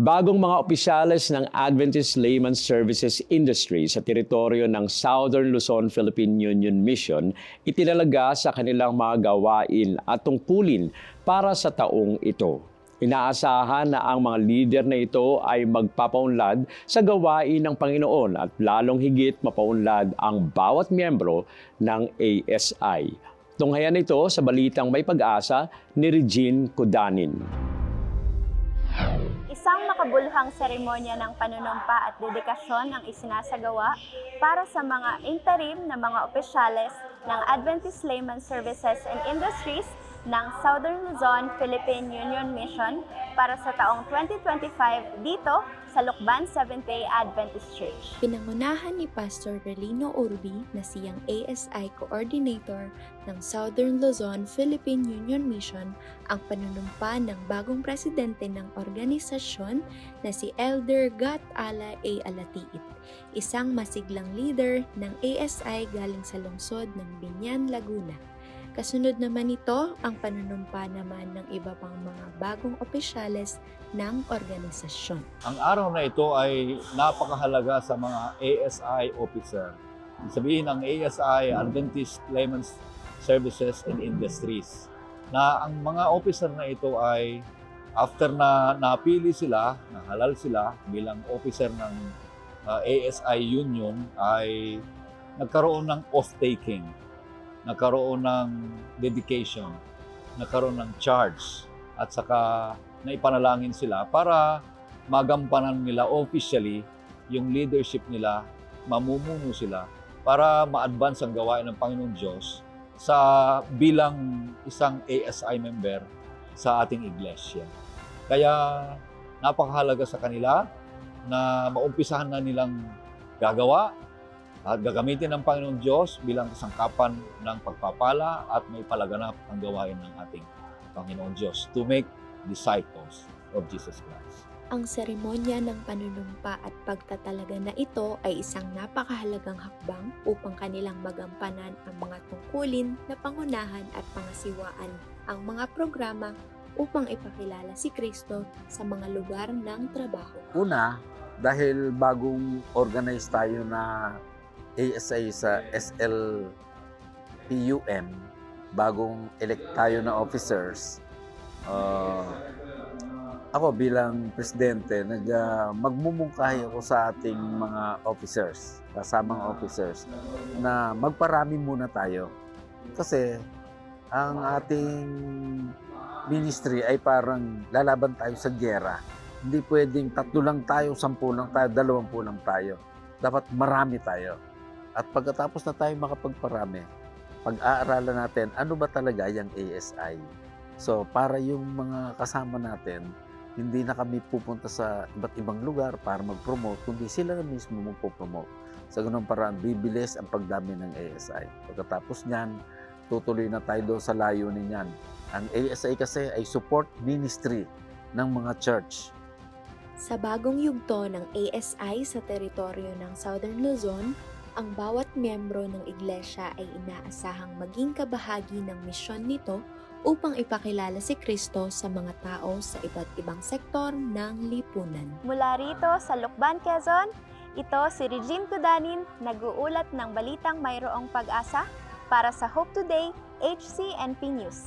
Bagong mga opisyales ng Adventist Layman Services Industry sa teritoryo ng Southern Luzon Philippine Union Mission itinalaga sa kanilang mga gawain at tungkulin para sa taong ito. Inaasahan na ang mga leader na ito ay magpapaunlad sa gawain ng Panginoon at lalong higit mapaunlad ang bawat miyembro ng ASI. Tunghayan ito sa balitang may pag-asa ni Regine Kudanin. Isang makabuluhang seremonya ng panunumpa at dedikasyon ang isinasagawa para sa mga interim na mga opisyales ng Adventist Layman Services and Industries ng Southern Luzon Philippine Union Mission para sa taong 2025 dito sa Lukban Seventh-day Adventist Church. Pinangunahan ni Pastor Relino Urbi na siyang ASI Coordinator ng Southern Luzon Philippine Union Mission ang panunumpa ng bagong presidente ng organisasyon na si Elder Gat Ala A. Alatiit, isang masiglang leader ng ASI galing sa lungsod ng Binyan, Laguna. Kasunod naman ito ang panunumpa naman ng iba pang mga bagong opisyales ng organisasyon. Ang araw na ito ay napakahalaga sa mga ASI officer. Sabihin ng ASI, Adventist Layman Services and Industries, na ang mga officer na ito ay after na napili sila, na halal sila bilang officer ng uh, ASI Union ay nagkaroon ng oath-taking, nagkaroon ng dedication, nagkaroon ng charge, at saka naipanalangin sila para magampanan nila officially yung leadership nila, mamumuno sila para ma-advance ang gawain ng Panginoong Diyos sa bilang isang ASI member sa ating iglesia. Kaya napakahalaga sa kanila na maumpisahan na nilang gagawa at gagamitin ng Panginoong Diyos bilang kasangkapan ng pagpapala at may palaganap ang gawain ng ating Panginoong Diyos to make disciples of Jesus Christ. Ang seremonya ng panunumpa at pagtatalaga na ito ay isang napakahalagang hakbang upang kanilang magampanan ang mga tungkulin na pangunahan at pangasiwaan ang mga programa upang ipakilala si Kristo sa mga lugar ng trabaho. Una, dahil bagong organize tayo na ASI sa SLPUM, bagong elect tayo na officers, uh, ako bilang presidente, nag, uh, magmumungkahi ako sa ating mga officers, kasamang officers, na magparami muna tayo. Kasi ang ating ministry ay parang lalaban tayo sa gyera. Hindi pwedeng tatlo lang tayo, sampu lang tayo, dalawampu lang tayo. Dapat marami tayo. At pagkatapos na tayo makapagparami, pag-aaralan natin ano ba talaga yung ASI. So para yung mga kasama natin, hindi na kami pupunta sa iba't ibang lugar para mag-promote, kundi sila na mismo magpo-promote. Sa ganun paraan, bibilis ang pagdami ng ASI. Pagkatapos niyan, tutuloy na tayo doon sa layunin niyan. Ang ASI kasi ay support ministry ng mga church. Sa bagong yugto ng ASI sa teritoryo ng Southern Luzon, ang bawat miyembro ng iglesia ay inaasahang maging kabahagi ng misyon nito upang ipakilala si Kristo sa mga tao sa iba't ibang sektor ng lipunan. Mula rito sa Lukban, Quezon, ito si Regine Kudanin, nag-uulat ng balitang mayroong pag-asa para sa Hope Today, HCNP News.